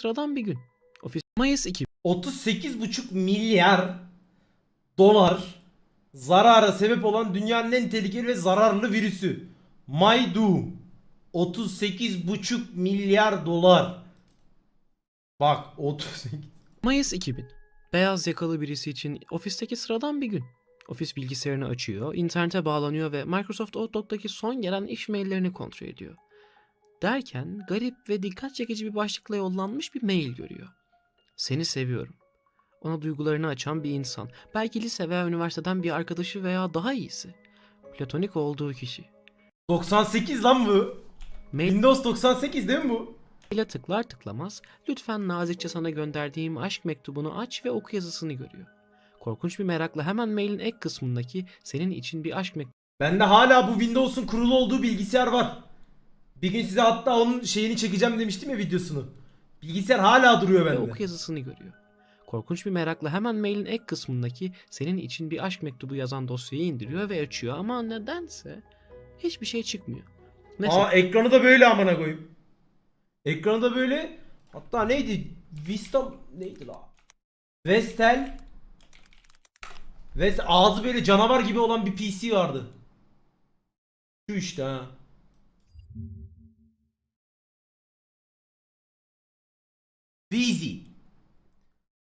Sıradan bir gün. Ofis Mayıs 2000. 38,5 milyar dolar zarara sebep olan dünyanın en tehlikeli ve zararlı virüsü. Maydoom. 38,5 milyar dolar. Bak 38. Mayıs 2000. Beyaz yakalı birisi için ofisteki sıradan bir gün. Ofis bilgisayarını açıyor, internete bağlanıyor ve Microsoft Outlook'taki son gelen iş maillerini kontrol ediyor. Derken garip ve dikkat çekici bir başlıkla yollanmış bir mail görüyor. Seni seviyorum. Ona duygularını açan bir insan. Belki lise veya üniversiteden bir arkadaşı veya daha iyisi. Platonik olduğu kişi. 98 lan bu. Mail Windows 98 değil mi bu? ile tıklar tıklamaz lütfen nazikçe sana gönderdiğim aşk mektubunu aç ve oku yazısını görüyor. Korkunç bir merakla hemen mailin ek kısmındaki senin için bir aşk mektubu Bende hala bu Windows'un kurulu olduğu bilgisayar var. Bir gün size hatta onun şeyini çekeceğim demiştim ya videosunu. Bilgisayar hala duruyor ve bende. oku yazısını görüyor. Korkunç bir merakla hemen mailin ek kısmındaki senin için bir aşk mektubu yazan dosyayı indiriyor ve açıyor ama nedense hiçbir şey çıkmıyor. Mesela Aa ekranı da böyle amına koyayım. Ekranı da böyle. Hatta neydi? Vista neydi la? Vestel ve ağzı böyle canavar gibi olan bir PC vardı. Şu işte ha.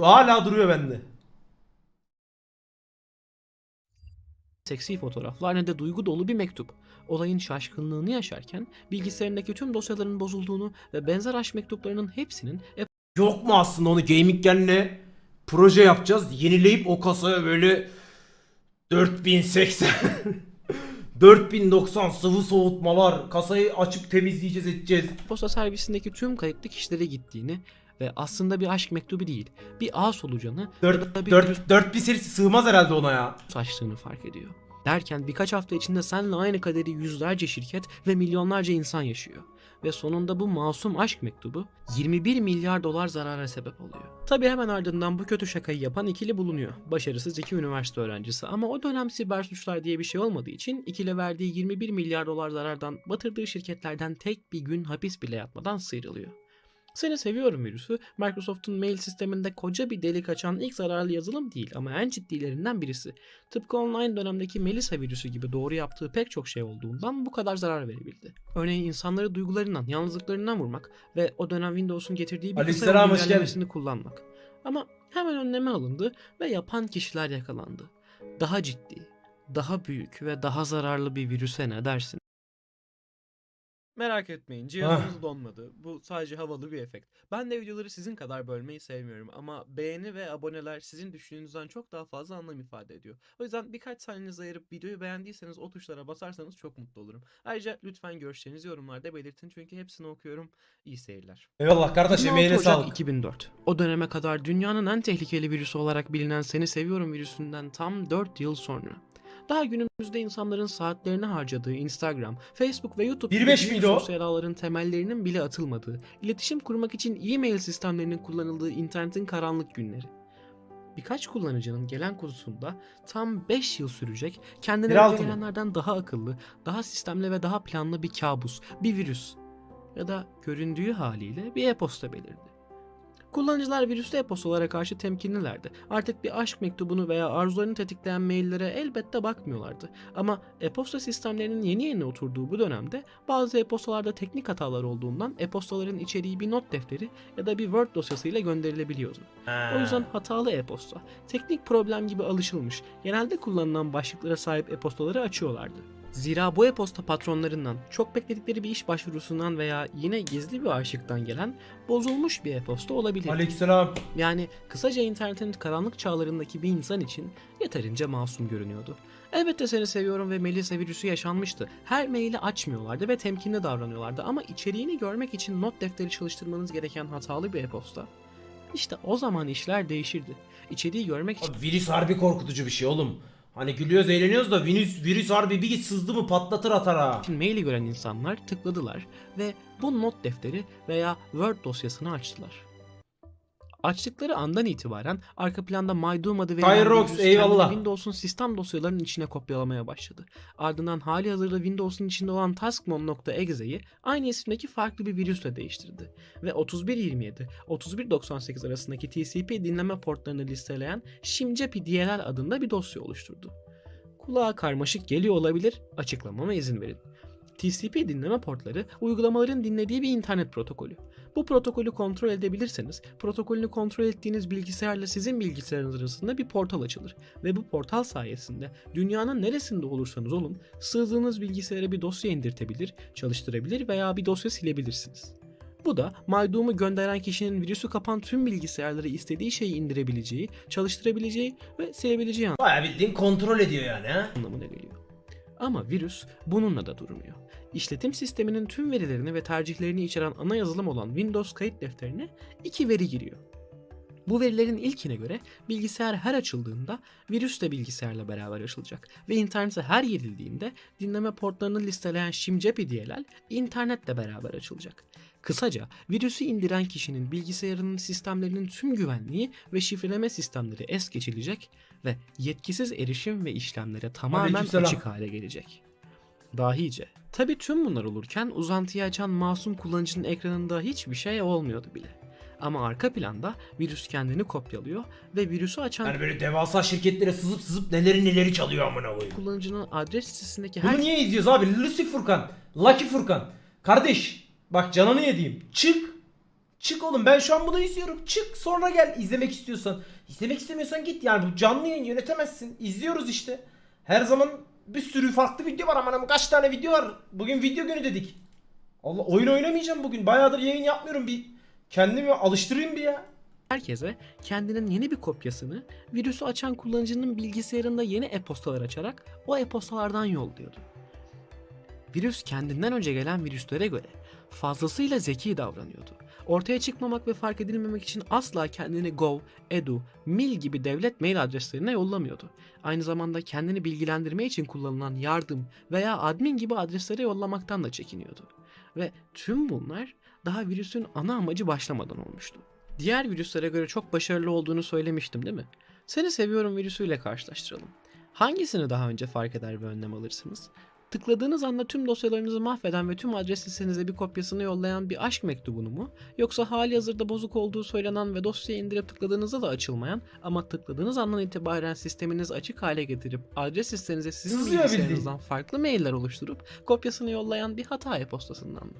Şu hala duruyor bende. seksi fotoğraflar ne de duygu dolu bir mektup. Olayın şaşkınlığını yaşarken bilgisayarındaki tüm dosyaların bozulduğunu ve benzer aşk mektuplarının hepsinin Yok mu aslında onu gaming genle proje yapacağız. Yenileyip o kasaya böyle 4080 4090 sıvı soğutmalar kasayı açıp temizleyeceğiz edeceğiz. posta servisindeki tüm kayıtlı kişilere gittiğini ve aslında bir aşk mektubu değil, bir ağ solucanı 4, bir 4, 4000 serisi sığmaz herhalde ona ya. açtığını fark ediyor. Derken birkaç hafta içinde seninle aynı kaderi yüzlerce şirket ve milyonlarca insan yaşıyor. Ve sonunda bu masum aşk mektubu 21 milyar dolar zarara sebep oluyor. Tabi hemen ardından bu kötü şakayı yapan ikili bulunuyor. Başarısız iki üniversite öğrencisi ama o dönem siber suçlar diye bir şey olmadığı için ikili verdiği 21 milyar dolar zarardan batırdığı şirketlerden tek bir gün hapis bile yatmadan sıyrılıyor. Seni seviyorum virüsü Microsoft'un mail sisteminde koca bir delik açan ilk zararlı yazılım değil ama en ciddilerinden birisi. Tıpkı online dönemdeki Melissa virüsü gibi doğru yaptığı pek çok şey olduğundan bu kadar zarar verebildi. Örneğin insanları duygularından, yalnızlıklarından vurmak ve o dönem Windows'un getirdiği bir kısa güncellemesini kullanmak. Ama hemen önleme alındı ve yapan kişiler yakalandı. Daha ciddi, daha büyük ve daha zararlı bir virüse ne dersin? Merak etmeyin Ah. cihazınız donmadı. Bu sadece havalı bir efekt. Ben de videoları sizin kadar bölmeyi sevmiyorum ama beğeni ve aboneler sizin düşündüğünüzden çok daha fazla anlam ifade ediyor. O yüzden birkaç saniyenizi ayırıp videoyu beğendiyseniz o tuşlara basarsanız çok mutlu olurum. Ayrıca lütfen görüşlerinizi yorumlarda belirtin çünkü hepsini okuyorum. İyi seyirler. Eyvallah kardeş 26 emeğine Ocak sağlık. 2004. O döneme kadar dünyanın en tehlikeli virüsü olarak bilinen Seni Seviyorum virüsünden tam 4 yıl sonra. Daha günümüzde insanların saatlerini harcadığı Instagram, Facebook ve YouTube gibi 1.5 büyük miydi o? sosyal ağların temellerinin bile atılmadığı, iletişim kurmak için e-mail sistemlerinin kullanıldığı internetin karanlık günleri. Birkaç kullanıcının gelen kutusunda tam 5 yıl sürecek, kendine gelenlerden daha akıllı, daha sistemli ve daha planlı bir kabus, bir virüs ya da göründüğü haliyle bir e-posta belirdi. Kullanıcılar virüslü e-postalara karşı temkinlilerdi. Artık bir aşk mektubunu veya arzularını tetikleyen maillere elbette bakmıyorlardı. Ama e-posta sistemlerinin yeni yeni oturduğu bu dönemde bazı e-postalarda teknik hatalar olduğundan e-postaların içeriği bir not defteri ya da bir Word dosyasıyla gönderilebiliyordu. O yüzden hatalı e-posta, teknik problem gibi alışılmış, genelde kullanılan başlıklara sahip e-postaları açıyorlardı. Zira bu e-posta patronlarından, çok bekledikleri bir iş başvurusundan veya yine gizli bir aşıktan gelen bozulmuş bir e-posta olabilir. Aleykümselam. Yani kısaca internetin karanlık çağlarındaki bir insan için yeterince masum görünüyordu. Elbette seni seviyorum ve Melisa virüsü yaşanmıştı. Her maili açmıyorlardı ve temkinli davranıyorlardı ama içeriğini görmek için not defteri çalıştırmanız gereken hatalı bir e-posta. İşte o zaman işler değişirdi. İçeriği görmek için Abi virüs harbi korkutucu bir şey oğlum. Hani gülüyoruz eğleniyoruz da virüs, virüs harbi bir git sızdı mı patlatır atar ha. için maili gören insanlar tıkladılar ve bu not defteri veya Word dosyasını açtılar. Açtıkları andan itibaren arka planda MyDoom adı verilen Tyrox, virüs eyvallah. kendini Windows'un sistem dosyalarının içine kopyalamaya başladı. Ardından hali hazırda Windows'un içinde olan taskmon.exe'yi aynı isimdeki farklı bir virüsle değiştirdi. Ve 3127-3198 arasındaki TCP dinleme portlarını listeleyen Shimjepi DLL adında bir dosya oluşturdu. Kulağa karmaşık geliyor olabilir, açıklamama izin verin. TCP dinleme portları uygulamaların dinlediği bir internet protokolü. Bu protokolü kontrol edebilirseniz, protokolünü kontrol ettiğiniz bilgisayarla sizin bilgisayarınız arasında bir portal açılır ve bu portal sayesinde dünyanın neresinde olursanız olun sığdığınız bilgisayara bir dosya indirtebilir, çalıştırabilir veya bir dosya silebilirsiniz. Bu da MyDoom'u gönderen kişinin virüsü kapan tüm bilgisayarları istediği şeyi indirebileceği, çalıştırabileceği ve silebileceği Baya bildiğin kontrol ediyor yani ha. anlamına geliyor. Ama virüs bununla da durmuyor. İşletim sisteminin tüm verilerini ve tercihlerini içeren ana yazılım olan Windows kayıt defterine iki veri giriyor. Bu verilerin ilkine göre bilgisayar her açıldığında virüs de bilgisayarla beraber açılacak ve internete her girildiğinde dinleme portlarını listeleyen Shimjepi DLL internetle beraber açılacak. Kısaca virüsü indiren kişinin bilgisayarının sistemlerinin tüm güvenliği ve şifreleme sistemleri es geçilecek ve yetkisiz erişim ve işlemlere tamamen açık hale gelecek. Dahice. Tabi tüm bunlar olurken uzantıyı açan masum kullanıcının ekranında hiçbir şey olmuyordu bile. Ama arka planda virüs kendini kopyalıyor ve virüsü açan Yani böyle devasa şirketlere sızıp sızıp neleri neleri çalıyor amına koyayım. kullanıcının adres listesindeki Bunu her niye izliyoruz abi? Lucy Furkan. Lucky Furkan. Kardeş bak canını yediğim. Çık. Çık oğlum ben şu an bunu izliyorum. Çık sonra gel izlemek istiyorsan. İzlemek istemiyorsan git yani bu canlı yayın yönetemezsin. İzliyoruz işte. Her zaman bir sürü farklı video var aman kaç tane video var. Bugün video günü dedik. Allah oyun oynamayacağım bugün. Bayağıdır yayın yapmıyorum bir. Kendimi alıştırayım bir ya. herkese kendinin yeni bir kopyasını virüsü açan kullanıcının bilgisayarında yeni e-postalar açarak o e-postalardan yolluyordu. Virüs kendinden önce gelen virüslere göre fazlasıyla zeki davranıyordu. Ortaya çıkmamak ve fark edilmemek için asla kendini Gov, Edu, Mil gibi devlet mail adreslerine yollamıyordu. Aynı zamanda kendini bilgilendirme için kullanılan yardım veya admin gibi adreslere yollamaktan da çekiniyordu. Ve tüm bunlar daha virüsün ana amacı başlamadan olmuştu. Diğer virüslere göre çok başarılı olduğunu söylemiştim değil mi? Seni seviyorum virüsüyle karşılaştıralım. Hangisini daha önce fark eder ve önlem alırsınız? Tıkladığınız anda tüm dosyalarınızı mahveden ve tüm adres listenize bir kopyasını yollayan bir aşk mektubunu mu? Yoksa hali hazırda bozuk olduğu söylenen ve dosyayı indirip tıkladığınızda da açılmayan ama tıkladığınız andan itibaren sisteminizi açık hale getirip adres listenize sizin Sızıyor bilgisayarınızdan farklı mailler oluşturup kopyasını yollayan bir hata e-postasından mı?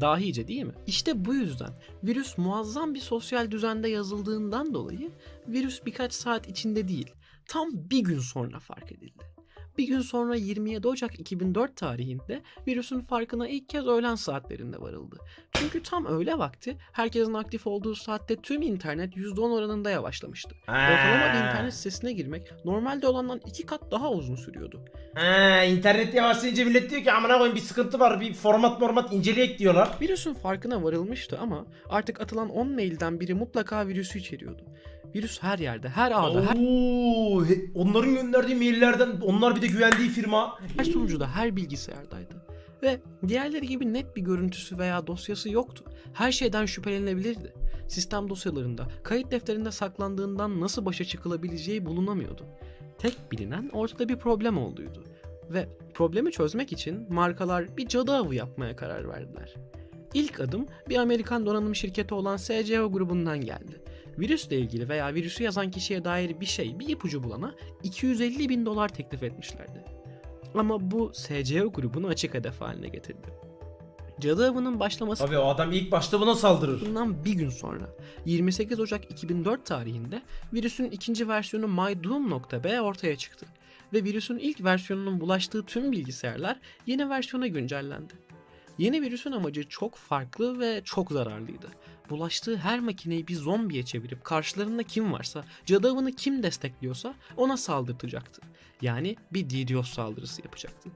Dahice değil mi? İşte bu yüzden virüs muazzam bir sosyal düzende yazıldığından dolayı virüs birkaç saat içinde değil, tam bir gün sonra fark edildi. Bir gün sonra 27 Ocak 2004 tarihinde virüsün farkına ilk kez öğlen saatlerinde varıldı. Çünkü tam öğle vakti herkesin aktif olduğu saatte tüm internet %10 oranında yavaşlamıştı. Ortalama bir internet sitesine girmek normalde olandan iki kat daha uzun sürüyordu. Ha, internet yavaşlayınca millet diyor ki amına koyayım bir sıkıntı var bir format format inceleyek diyorlar. Virüsün farkına varılmıştı ama artık atılan 10 mailden biri mutlaka virüsü içeriyordu. Virüs her yerde, her ağda, her Oo, he- onların gönderdiği maillerden onlar bir de güvendiği firma. her sunucuda, her bilgisayardaydı. Ve diğerleri gibi net bir görüntüsü veya dosyası yoktu. Her şeyden şüphelenebilirdi. Sistem dosyalarında, kayıt defterinde saklandığından nasıl başa çıkılabileceği bulunamıyordu. Tek bilinen ortada bir problem olduğuydu. Ve problemi çözmek için markalar bir cadı avı yapmaya karar verdiler. İlk adım bir Amerikan donanım şirketi olan SCO grubundan geldi. Virüsle ilgili veya virüsü yazan kişiye dair bir şey, bir ipucu bulana 250 bin dolar teklif etmişlerdi. Ama bu SCO grubunu açık hedef haline getirdi. Cadı avının başlaması Tabii o adam ilk başta buna saldırır. Bundan bir gün sonra 28 Ocak 2004 tarihinde virüsün ikinci versiyonu mydoom.b ortaya çıktı ve virüsün ilk versiyonunun bulaştığı tüm bilgisayarlar yeni versiyona güncellendi. Yeni virüsün amacı çok farklı ve çok zararlıydı. Bulaştığı her makineyi bir zombiye çevirip karşılarında kim varsa, cadı avını kim destekliyorsa ona saldırtacaktı. Yani bir DDoS saldırısı yapacaktı.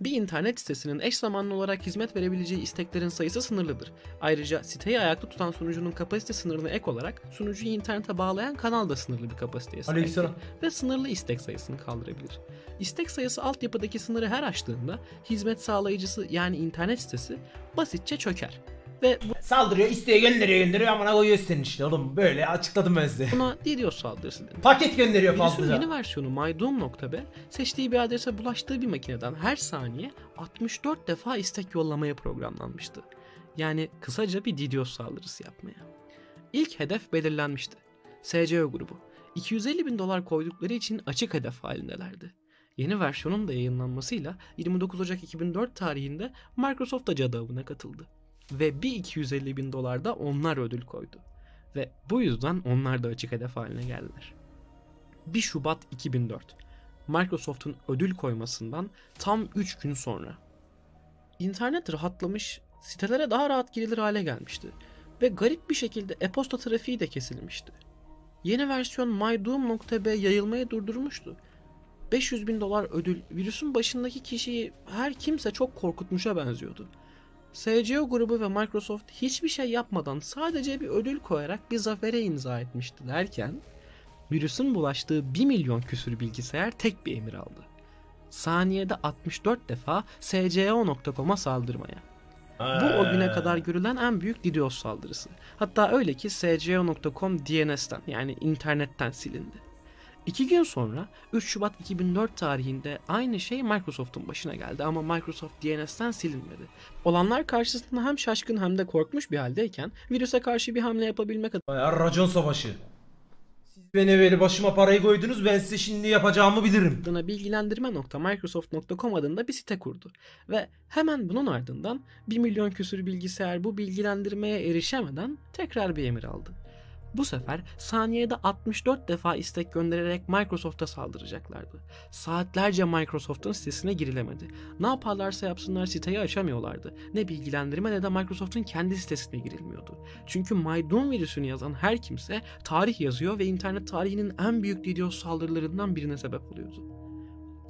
Bir internet sitesinin eş zamanlı olarak hizmet verebileceği isteklerin sayısı sınırlıdır. Ayrıca siteyi ayakta tutan sunucunun kapasite sınırına ek olarak sunucuyu internete bağlayan kanal da sınırlı bir kapasiteye sahiptir ve sınırlı istek sayısını kaldırabilir. İstek sayısı altyapıdaki sınırı her aştığında hizmet sağlayıcısı yani internet sitesi basitçe çöker ve bu Saldırıyor, isteğe gönderiyor, gönderiyor amına koyuyor senin işte oğlum. Böyle açıkladım ben size. Buna DDoS saldırısı denir. Paket gönderiyor Virüsün fazlaca. yeni versiyonu mydoom.b seçtiği bir adrese bulaştığı bir makineden her saniye 64 defa istek yollamaya programlanmıştı. Yani kısaca bir DDoS saldırısı yapmaya. İlk hedef belirlenmişti. SCO grubu. 250 bin dolar koydukları için açık hedef halindelerdi. Yeni versiyonun da yayınlanmasıyla 29 Ocak 2004 tarihinde Microsoft da cadı avına katıldı. Ve bir 250 bin dolar da onlar ödül koydu. Ve bu yüzden onlar da açık hedef haline geldiler. 1 Şubat 2004. Microsoft'un ödül koymasından tam 3 gün sonra. İnternet rahatlamış, sitelere daha rahat girilir hale gelmişti ve garip bir şekilde e-posta trafiği de kesilmişti. Yeni versiyon mydoom.b yayılmayı durdurmuştu. 500 bin dolar ödül virüsün başındaki kişiyi her kimse çok korkutmuşa benziyordu. SCO grubu ve Microsoft hiçbir şey yapmadan sadece bir ödül koyarak bir zafere imza etmişti derken virüsün bulaştığı 1 milyon küsür bilgisayar tek bir emir aldı. Saniyede 64 defa sco.com'a saldırmaya. Bu o güne kadar görülen en büyük DDoS saldırısı. Hatta öyle ki sco.com DNS'ten yani internetten silindi. İki gün sonra 3 Şubat 2004 tarihinde aynı şey Microsoft'un başına geldi ama Microsoft DNS'ten silinmedi. Olanlar karşısında hem şaşkın hem de korkmuş bir haldeyken virüse karşı bir hamle yapabilmek Bayağı racon savaşı. Siz beni böyle başıma parayı koydunuz ben size şimdi yapacağımı bilirim. adına bilgilendirme.microsoft.com adında bir site kurdu. Ve hemen bunun ardından 1 milyon küsür bilgisayar bu bilgilendirmeye erişemeden tekrar bir emir aldı. Bu sefer saniyede 64 defa istek göndererek Microsoft'a saldıracaklardı. Saatlerce Microsoft'un sitesine girilemedi. Ne yaparlarsa yapsınlar siteyi açamıyorlardı. Ne bilgilendirme ne de Microsoft'un kendi sitesine girilmiyordu. Çünkü MyDoom virüsünü yazan her kimse tarih yazıyor ve internet tarihinin en büyük DDoS saldırılarından birine sebep oluyordu.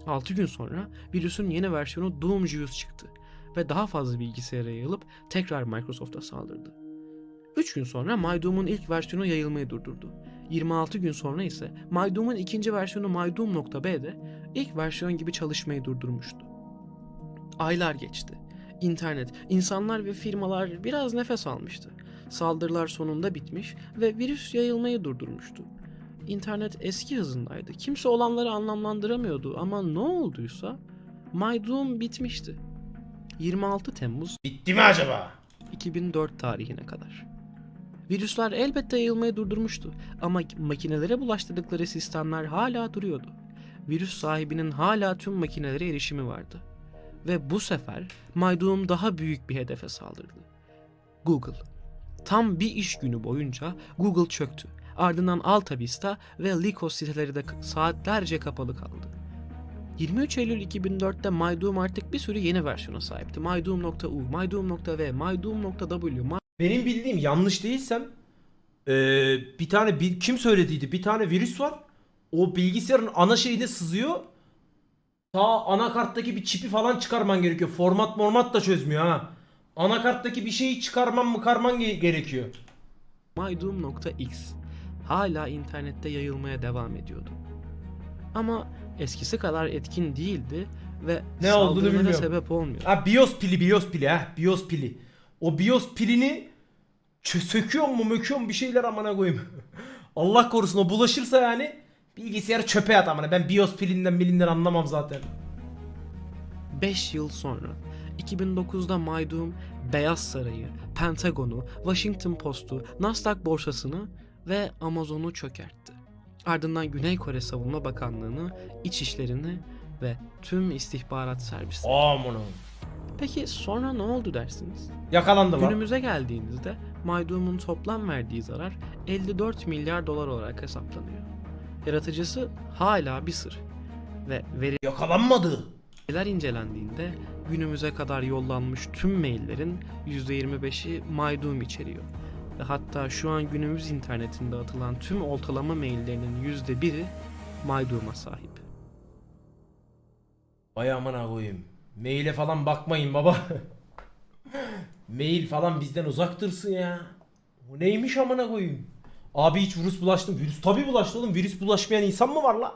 6 gün sonra virüsün yeni versiyonu Doomjuice çıktı ve daha fazla bilgisayara yayılıp tekrar Microsoft'a saldırdı. 3 gün sonra MyDoom'un ilk versiyonu yayılmayı durdurdu. 26 gün sonra ise MyDoom'un ikinci versiyonu MyDoom.b'de ilk versiyon gibi çalışmayı durdurmuştu. Aylar geçti. İnternet, insanlar ve firmalar biraz nefes almıştı. Saldırılar sonunda bitmiş ve virüs yayılmayı durdurmuştu. İnternet eski hızındaydı. Kimse olanları anlamlandıramıyordu ama ne olduysa MyDoom bitmişti. 26 Temmuz Bitti mi acaba? 2004 tarihine kadar. Virüsler elbette yayılmayı durdurmuştu ama makinelere bulaştırdıkları sistemler hala duruyordu. Virüs sahibinin hala tüm makinelere erişimi vardı. Ve bu sefer MyDoom daha büyük bir hedefe saldırdı. Google. Tam bir iş günü boyunca Google çöktü. Ardından Alta Vista ve Lycos siteleri de saatlerce kapalı kaldı. 23 Eylül 2004'te MyDoom artık bir sürü yeni versiyona sahipti. MyDoom.u, MyDoom.v, MyDoom.w, Benim bildiğim yanlış değilsem eee, bir tane bir, kim söylediydi? Bir tane virüs var. O bilgisayarın ana şeyine sızıyor. Ta anakarttaki bir çipi falan çıkarman gerekiyor. Format format da çözmüyor ha. Anakarttaki bir şeyi çıkarman mı karman ge- gerekiyor. MyDoom.x hala internette yayılmaya devam ediyordu. Ama eskisi kadar etkin değildi ve Ne olduğunu saldırılara bilmiyorum. sebep olmuyor. Ha BIOS pili BIOS pili ha BIOS pili. O BIOS pilini söküyor mu möküyor mu bir şeyler amına koyayım. Allah korusun o bulaşırsa yani bilgisayarı çöpe at amına. Ben BIOS pilinden bilinden anlamam zaten. 5 yıl sonra 2009'da MyDoom Beyaz Sarayı, Pentagon'u, Washington Post'u, Nasdaq borsasını ve Amazon'u çökertti. Ardından Güney Kore Savunma Bakanlığı'nı, iç işlerini ve tüm istihbarat servisleri. Aman Peki sonra ne oldu dersiniz? Yakalandı lan. Günümüze geldiğimizde MyDoom'un toplam verdiği zarar 54 milyar dolar olarak hesaplanıyor. Yaratıcısı hala bir sır ve Yakalanmadı. veriler incelendiğinde günümüze kadar yollanmış tüm maillerin %25'i MyDoom içeriyor. Ve hatta şu an günümüz internetinde atılan tüm oltalama maillerinin %1'i MyDoom'a sahip. Vay amına koyayım. Maile falan bakmayın baba. Mail falan bizden uzak dursun ya. Bu neymiş amına koyayım? Abi hiç virüs bulaştı mı? Virüs tabii bulaştı oğlum. Virüs bulaşmayan insan mı var la?